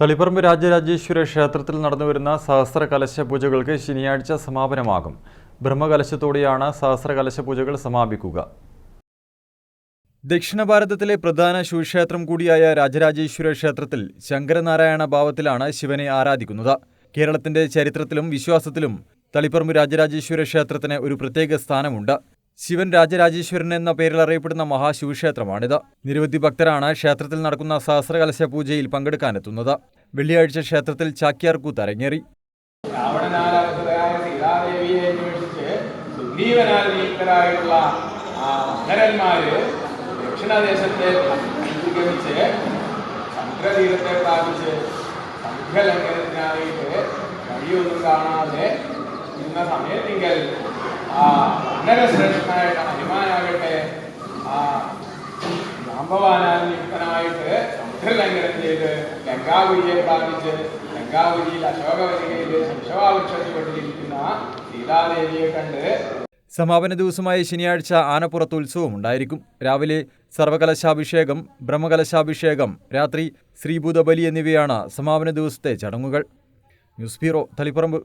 തളിപ്പറമ്പ് രാജരാജേശ്വര ക്ഷേത്രത്തിൽ നടന്നുവരുന്ന സഹസ്ര കലശ പൂജകൾക്ക് ശനിയാഴ്ച സമാപനമാകും. ബ്രഹ്മകലശത്തോടെയാണ് സഹസ്ര കലശ പൂജകൾ സമാപിക്കുക. ദക്ഷിണ ഭാരതത്തിലെ പ്രധാന ശിവക്ഷേത്രം കൂടിയായ രാജരാജേശ്വര ക്ഷേത്രത്തിൽ ശങ്കരനാരായണ ഭാവത്തിലാണ് ശിവനെ ആരാധിക്കുന്നത്. കേരളത്തിന്റെ ചരിത്രത്തിലും വിശ്വാസത്തിലും തളിപ്പറമ്പ് രാജരാജേശ്വര ക്ഷേത്രത്തിന് ഒരു പ്രത്യേക സ്ഥാനമുണ്ട്. ശിവൻ രാജരാജേശ്വരൻ എന്ന പേരിൽ അറിയപ്പെടുന്ന മഹാശിവക്ഷേത്രമാണിത്. നിരവധി ഭക്തരാണ് ക്ഷേത്രത്തിൽ നടക്കുന്ന സഹസ്രകലശ പൂജയിൽ പങ്കെടുക്കാനെത്തുന്നത്. വെള്ളിയാഴ്ച ക്ഷേത്രത്തിൽ ചാക്യാർകൂത്ത് അരങ്ങേറി ദക്ഷിണദേശത്തെ സമുദ്രതീരത്തെ പ്രാപിച്ച് സംഘലംഘനത്തിനായിട്ട് കഴിയൊന്നും കാണാതെ ഇന്ന സമയത്തെങ്കിൽ ആ വനരശ്രേഷ്ഠനായിട്ട് ഹനുമാനാകട്ടെ ആ ജാമ്പവാനാൽ നിയുക്തനായിട്ട് സമുദ്രലംഘനം ചെയ്ത് ലങ്കാപുരിയെ പ്രാപിച്ച് ലങ്കാപുരിയിൽ അശോകവനികയിൽ ശംശവാവൃക്ഷച്ചുവട്ടിലിരിക്കുന്ന സീതാദേവിയെ കണ്ട് സമാപന ദിവസമായ ശനിയാഴ്ച ആനപ്പുറത്ത് ഉത്സവം ഉണ്ടായിരിക്കും. രാവിലെ സർവകലശാഭിഷേകം ബ്രഹ്മകലശാഭിഷേകം രാത്രി ശ്രീഭൂതബലി എന്നിവയാണ് സമാപന ദിവസത്തെ ചടങ്ങുകൾ. News bureau Taliparamba.